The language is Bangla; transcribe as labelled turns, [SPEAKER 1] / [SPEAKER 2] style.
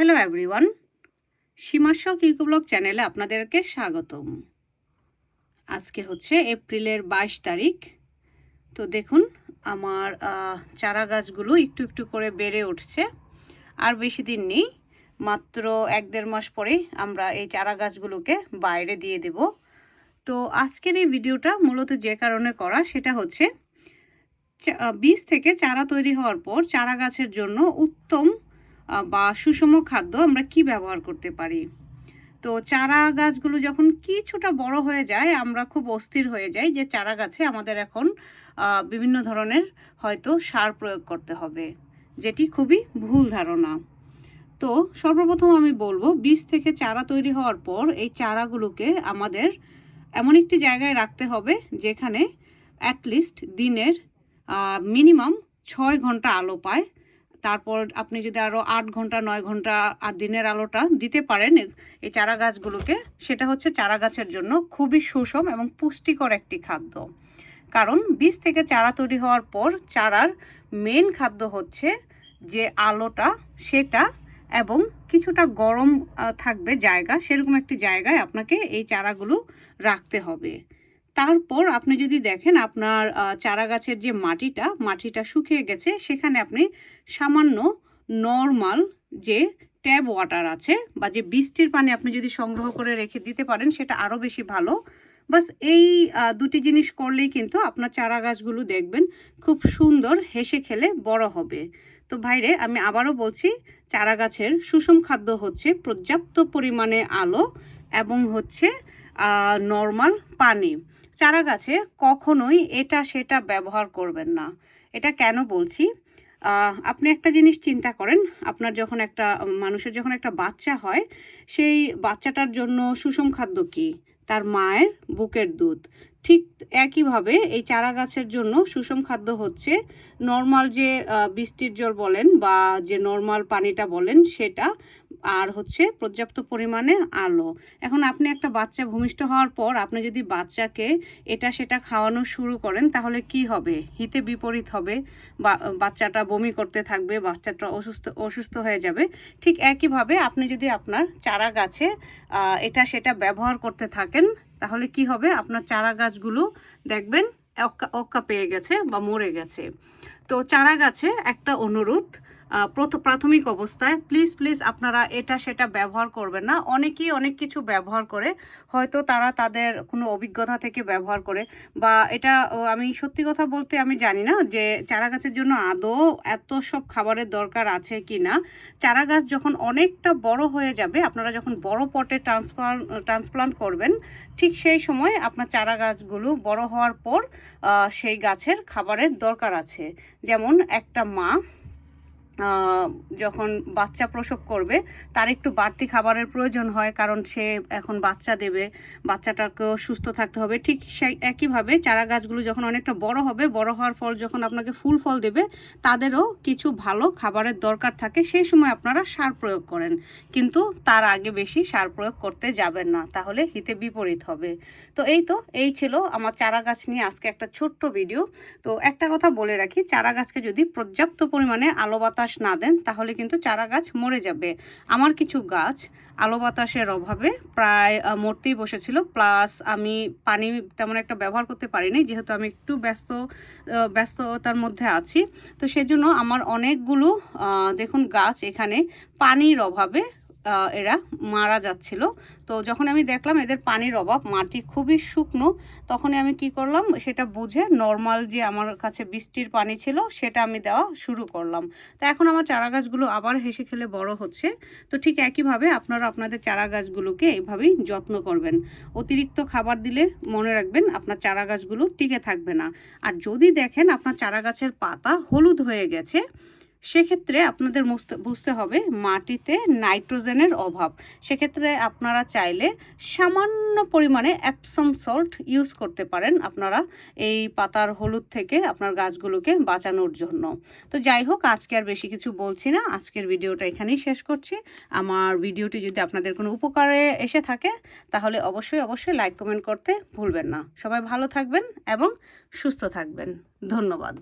[SPEAKER 1] হ্যালো এভরিওয়ান সীমাশক ইউকোব্লগ চ্যানেলে আপনাদেরকে স্বাগতম। আজকে হচ্ছে এপ্রিলের বাইশ তারিখ। তো দেখুন, আমার চারা গাছগুলো একটু একটু করে বেড়ে উঠছে। আর বেশি দিন নেই, মাত্র এক দেড় মাস পরেই আমরা এই চারা গাছগুলোকে বাইরে দিয়ে দেব। তো আজকের এই ভিডিওটা মূলত যে কারণে করা, সেটা হচ্ছে বীজ থেকে চারা তৈরি হওয়ার পর চারা গাছের জন্য উত্তম বা সুষম খাদ্য আমরা কি ব্যবহার করতে পারি? তো চারা গাছগুলো যখন কিছুটা বড় হয়ে যায়, আমরা খুব অস্থির হয়ে যাই যে চারা গাছে আমাদের এখন বিভিন্ন ধরনের হয়তো সার প্রয়োগ করতে হবে, যেটি খুবই ভুল ধারণা। তো সর্বপ্রথম আমি বলব, বীজ থেকে চারা তৈরি হওয়ার পর এই চারাগুলোকে আমাদের এমন একটি জায়গায় রাখতে হবে, যেখানে অ্যাটলিস্ট দিনের মিনিমাম ছয় ঘণ্টা আলো পায়। তারপর আপনি যদি আরও আট ঘণ্টা, নয় ঘণ্টা আর দিনের আলোটা দিতে পারেন এই চারা গাছগুলোকে, সেটা হচ্ছে চারা গাছের জন্য খুবই সুষম এবং পুষ্টিকর একটি খাদ্য। কারণ বীজ থেকে চারা তৈরি হওয়ার পর চারার মেন খাদ্য হচ্ছে যে আলোটা, সেটা এবং কিছুটা গরম থাকবে জায়গা, সেরকম একটি জায়গায় আপনাকে এই চারাগুলো রাখতে হবে। তারপর আপনি যদি দেখেন আপনার চারা গাছের যে মাটিটা মাটিটা শুকিয়ে গেছে, সেখানে আপনি সামান্য নর্মাল যে ট্যাব ওয়াটার আছে বা যে বৃষ্টির পানি আপনি যদি সংগ্রহ করে রেখে দিতে পারেন, সেটা আরও বেশি ভালো। বাস এই দুটি জিনিস করলেই কিন্তু আপনার চারা গাছগুলো দেখবেন খুব সুন্দর হেসে খেলে বড় হবে। তো ভাইরে, আমি আবারও বলছি চারা গাছের সুষম খাদ্য হচ্ছে পর্যাপ্ত পরিমাণে আলো এবং হচ্ছে নর্মাল পানি। চারা গাছে কখনোই এটা সেটা ব্যবহার করবেন না। এটা কেন বলছি? আপনি একটা জিনিস চিন্তা করেন, আপনার যখন একটা, মানুষের যখন একটা বাচ্চা হয়, সেই বাচ্চাটার জন্য সুষম খাদ্য কি? তার মায়ের বুকের দুধ। ঠিক একইভাবে এই চারা গাছের জন্য সুষম খাদ্য হচ্ছে নর্মাল যে বৃষ্টির জল বলেন বা যে নর্মাল পানিটা বলেন, সেটা আর হচ্ছে পর্যাপ্ত পরিমাণে আলো। এখন আপনি একটা বাচ্চা ভূমিষ্ঠ হওয়ার পর আপনি যদি বাচ্চাকে এটা সেটা খাওয়ানো শুরু করেন, তাহলে কি হবে? হিতে বিপরীত হবে, বা, বাচ্চাটা বমি করতে থাকবে, বাচ্চাটা অসুস্থ অসুস্থ হয়ে যাবে। ঠিক একইভাবে আপনি যদি আপনার চারা গাছে এটা সেটা ব্যবহার করতে থাকেন, তাহলে কি হবে? আপনার চারা গাছগুলো দেখবেন অক্কা অক্কা পেয়ে গেছে বা মরে গেছে। তো চারা গাছে একটা অনুরোধ প্রাথমিক অবস্থায় প্লিজ প্লিজ আপনারা এটা সেটা ব্যবহার করবেন না। অনেকেই অনেক কিছু ব্যবহার করে, হয়তো তারা তাদের কোনো অভিজ্ঞতা থেকে ব্যবহার করে বা এটা আমি সত্যি কথা বলতে আমি জানি না যে চারা গাছের জন্য আদৌ এত সব খাবারের দরকার আছে কি না। চারা গাছ যখন অনেকটা বড় হয়ে যাবে, আপনারা যখন বড় পটে ট্রান্সপ্লান্ট ট্রান্সপ্লান্ট করবেন, ঠিক সেই সময় আপনার চারা গাছগুলো বড় হওয়ার পর সেই গাছের খাবারের দরকার আছে। যেমন একটা মা যখন বাচ্চা প্রসব করবে, তার একটু বাড়তি খাবারের প্রয়োজন হয়, কারণ সে এখন বাচ্চা দেবে, বাচ্চাটাকেও সুস্থ থাকতে হবে। ঠিক সেই একইভাবে চারা গাছগুলো যখন অনেকটা বড় হবে, বড় হওয়ার ফল যখন আপনাকে ফুল ফল দেবে, তাদেরও কিছু ভালো খাবারের দরকার থাকে, সেই সময় আপনারা সার প্রয়োগ করেন। কিন্তু তার আগে বেশি সার প্রয়োগ করতে যাবেন না, তাহলে হিতে বিপরীত হবে। তো এই তো, এই ছিল আমার চারা গাছ নিয়ে আজকে একটা ছোট্ট ভিডিও তো একটা কথা বলে রাখি চারা গাছকে যদি পর্যাপ্ত পরিমাণে আলো বাতাস না দেন, তাহলে কিন্তু চারা গাছ মরে যাবে। আমার কিছু গাছ আলো বাতাসের অভাবে প্রায় মরতেই বসেছিল। প্লাস আমি পানি তেমন একটা ব্যবহার করতে পারিনি, যেহেতু আমি একটু ব্যস্ত ব্যস্ততার মধ্যে আছি। তো সেজন্য আমার অনেকগুলো দেখুন, গাছ এখানে পানির অভাবে এরা মারা যাচ্ছিল। তো যখন আমি দেখলাম এদের পানির অভাব, মাটি খুবই শুকনো, তখনই আমি কি করলাম, সেটা বুঝে নর্মাল যে আমার কাছে বৃষ্টির পানি ছিল, সেটা আমি দেওয়া শুরু করলাম। তো এখন আমার চারা গাছগুলো আবার হেসে খেলে বড় হচ্ছে। তো ঠিক একইভাবে আপনারা আপনাদের চারা গাছগুলোকে এইভাবেই যত্ন করবেন। অতিরিক্ত খাবার দিলে মনে রাখবেন আপনার চারা গাছগুলো টিকে থাকবে না। আর যদি দেখেন আপনার চারা গাছের পাতা হলুদ হয়ে গেছে সেক্ষেত্রে আপনাদের বুঝতে হবে মাটিতে নাইট্রোজেনের অভাব। সেক্ষেত্রে আপনারা চাইলে সামান্য পরিমাণে অ্যাপসম সল্ট ইউজ করতে পারেন আপনারা এই পাতার হলুদ থেকে আপনার গাছগুলোকে বাঁচানোর জন্য। তো যাই হোক, আজকে আর বেশি কিছু বলছি না। আজকের ভিডিওটা এখানেই শেষ করছি। আমার ভিডিওটি যদি আপনাদের কোনো উপকারে এসে থাকে, তাহলে অবশ্যই অবশ্যই লাইক কমেন্ট করতে ভুলবেন না। সবাই ভালো থাকবেন এবং সুস্থ থাকবেন। ধন্যবাদ।